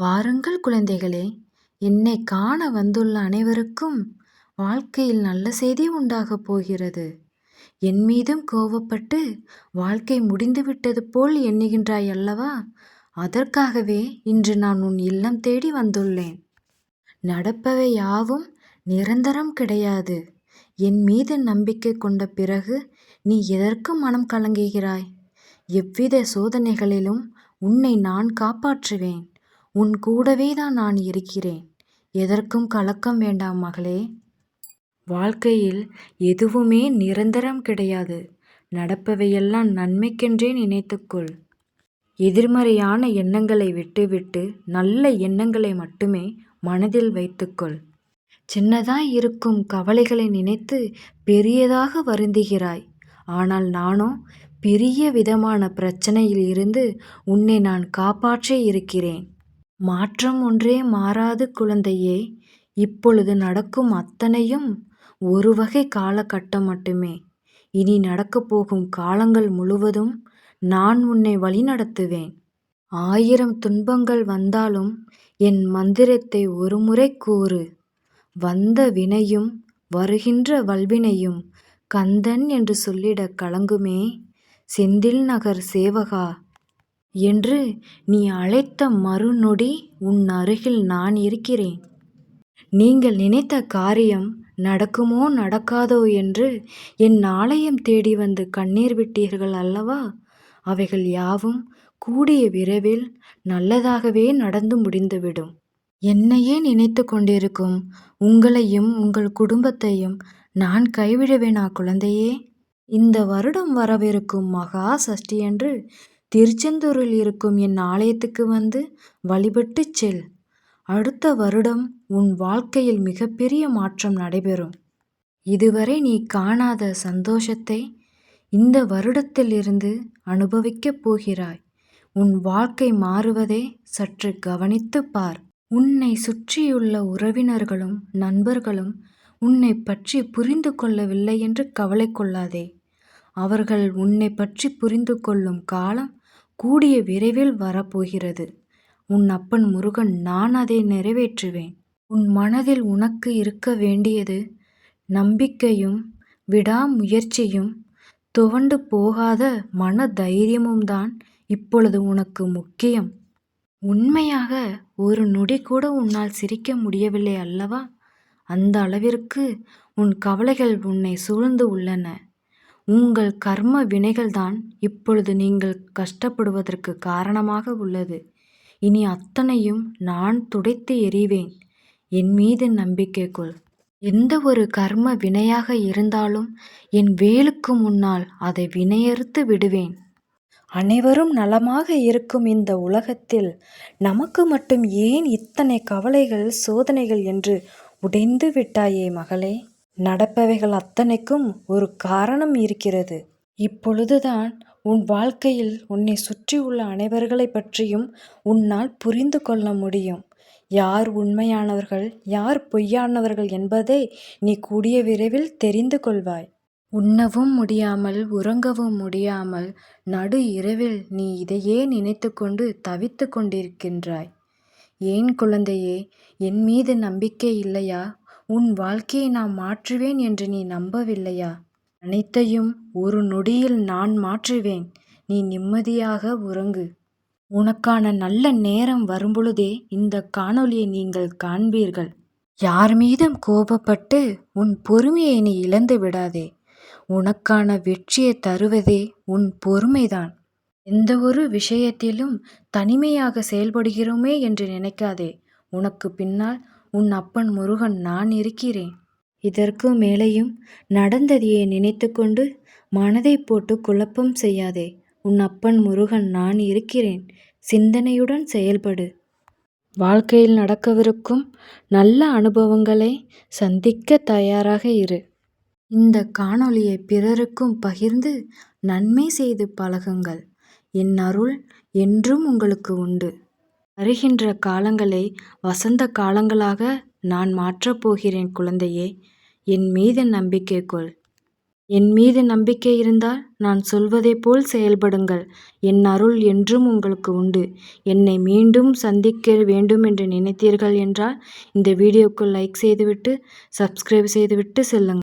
வாருங்கள் குழந்தைகளே என்னை காண வந்துள்ள அனைவருக்கும் வாழ்க்கையில் நல்ல செய்தி உண்டாகப் போகிறது. என் மீதும் கோபப்பட்டு வாழ்க்கை முடிந்துவிட்டது போல் எண்ணுகின்றாய் அல்லவா? அதற்காகவே இன்று நான் உன் இல்லம் தேடி வந்துள்ளேன். நடப்பவை யாவும் நிரந்தரம் கிடையாது. என் மீது நம்பிக்கை கொண்ட பிறகு நீ எதற்கு மனம் கலங்குகிறாய்? எவ்வித சோதனைகளிலும் உன்னை நான் காப்பாற்றுவேன். உன் கூடவே தான் நான் இருக்கிறேன். எதற்கும் கலக்கம் வேண்டாம் மகளே. வாழ்க்கையில் எதுவுமே நிரந்தரம் கிடையாது. நடப்பவையெல்லாம் நன்மைக்கென்றே நினைத்துக்கொள். எதிர்மறையான எண்ணங்களை விட்டுவிட்டு நல்ல எண்ணங்களை மட்டுமே மனதில் வைத்துக்கொள். சின்னதாய் இருக்கும் கவலைகளை நினைத்து பெரியதாக வருந்துகிறாய். ஆனால் நானோ பெரிய விதமான பிரச்சனையில் இருந்து உன்னை நான் காப்பாற்றே இருக்கிறேன். மாற்றம் ஒன்றே மாறாது குழந்தையே. இப்பொழுது நடக்கும் அத்தனையும் ஒரு வகை காலகட்டம் மட்டுமே. இனி நடக்கப் போகும் காலங்கள் முழுவதும் நான் உன்னை வழிநடத்துவேன். ஆயிரம் துன்பங்கள் வந்தாலும் என் மந்திரத்தை ஒருமுறை கூறு. வந்த வினையும் வருகின்ற வல்வினையும் கந்தன் என்று சொல்லிட கலங்குமே. செந்தில் நகர் சேவகா என்று நீ அழைத்த மறுநொடி உன் அருகில் நான் இருக்கிறேன். நீங்கள் நினைத்த காரியம் நடக்குமோ நடக்காதோ என்று என் ஆலயம் தேடி வந்து கண்ணீர் விட்டீர்கள் அல்லவா? அவைகள் யாவும் கூடிய விரைவில் நல்லதாகவே நடந்து முடிந்துவிடும். என்னையே நினைத்து கொண்டிருக்கும் உங்களையும் உங்கள் குடும்பத்தையும் நான் கைவிடுவேனா குழந்தையே. இந்த வருடம் வரவிருக்கும் மகா சஷ்டியன்று திருச்செந்தூரில் இருக்கும் என் ஆலயத்துக்கு வந்து வழிபட்டுச் செல். அடுத்த வருடம் உன் வாழ்க்கையில் மிகப்பெரிய மாற்றம் நடைபெறும். இதுவரை நீ காணாத சந்தோஷத்தை இந்த வருடத்திலிருந்து அனுபவிக்கப் போகிறாய். உன் வாழ்க்கை மாறுவதை சற்று கவனித்துப் பார். உன்னை சுற்றியுள்ள உறவினர்களும் நண்பர்களும் உன்னை பற்றி புரிந்து கொள்ளவில்லை என்று கவலை கொள்ளாதே. அவர்கள் உன்னை பற்றி புரிந்து கொள்ளும் காலம் கூடிய விரைவில் வரப்போகிறது. உன் அப்பன் முருகன் நான் அதை நிறைவேற்றுவேன். உன் மனதில் உனக்கு இருக்க வேண்டியது நம்பிக்கையும் விடாமுயற்சியும் துவண்டு போகாத மன தைரியமும் தான் இப்பொழுது உனக்கு முக்கியம். உண்மையாக ஒரு நொடி கூட உன்னால் சிரிக்க முடியவில்லை அல்லவா? அந்த அளவிற்கு உன் கவலைகள் உன்னை சூழ்ந்து உள்ளன. உங்கள் கர்ம வினைகள்தான் இப்பொழுது நீங்கள் கஷ்டப்படுவதற்கு காரணமாக உள்ளது. இனி அத்தனையும் நான் துடைத்து எறிவேன். என் மீது நம்பிக்கை கொள். எந்த ஒரு கர்ம வினையாக இருந்தாலும் என் வேலுக்கு முன்னால் அதை வினையறுத்து விடுவேன். அனைவரும் நலமாக இருக்கும் இந்த உலகத்தில் நமக்கு மட்டும் ஏன் இத்தனை கவலைகள் சோதனைகள் என்று உடைந்து விட்டாயே மகளே? நடப்பவைகள் அத்தனைக்கும் ஒரு காரணம் இருக்கிறது. இப்பொழுதுதான் உன் வாழ்க்கையில் உன்னை சுற்றியுள்ள அனைவர்களை பற்றியும் உன்னால் புரிந்து கொள்ள முடியும். யார் உண்மையானவர்கள் யார் பொய்யானவர்கள் என்பதை நீ கூடிய விரைவில் தெரிந்து கொள்வாய். உண்ணவும் முடியாமல் உறங்கவும் முடியாமல் நடு இரவில் நீ இதையே நினைத்து கொண்டு தவித்து கொண்டிருக்கின்றாய். ஏன் குழந்தையே என் மீது நம்பிக்கை இல்லையா? உன் வாழ்க்கையை நான் மாற்றுவேன் என்று நீ நம்பவில்லையா? அனைத்தையும் ஒரு நொடியில் நான் மாற்றுவேன். நீ நிம்மதியாக உறங்கு. உனக்கான நல்ல நேரம் வரும்பொழுதே இந்த காணொளியை நீங்கள் காண்பீர்கள். யார் மீதும் கோபப்பட்டு உன் பொறுமையை நீ இழந்து விடாதே. உனக்கான வெற்றியை தருவதே உன் பொறுமைதான். எந்த ஒரு விஷயத்திலும் தனிமையாக செயல்படுகிறோமே என்று நினைக்காதே. உனக்கு பின்னால் உன் அப்பன் முருகன் நான் இருக்கிறேன். இதற்கு மேலேயும் நடந்ததையே நினைத்து கொண்டு மனதை போட்டு குழப்பம் செய்யாதே. உன் அப்பன் முருகன் நான் இருக்கிறேன். சிந்தனையுடன் செயல்படு. வாழ்க்கையில் நடக்கவிருக்கும் நல்ல அனுபவங்களை சந்திக்க தயாராக இரு. இந்த காணொளியை பிறருக்கும் பகிர்ந்து நன்மை செய்து பழகுங்கள். என் அருள் என்றும் உங்களுக்கு உண்டு. வருகின்ற காலங்களை வசந்த காலங்களாக நான் மாற்றப் போகிறேன் குழந்தையே என் மீது நம்பிக்கை கொள். என் மீது நம்பிக்கை இருந்தால் நான் சொல்வதைப் போல் செயல்படுங்கள். என் அருள் என்றும் உங்களுக்கு உண்டு. என்னை மீண்டும் சந்திக்க வேண்டும் என்று நினைத்தீர்கள் என்றால் இந்த வீடியோக்கு லைக் செய்துவிட்டு சப்ஸ்கிரைப் செய்துவிட்டு செல்லுங்கள்.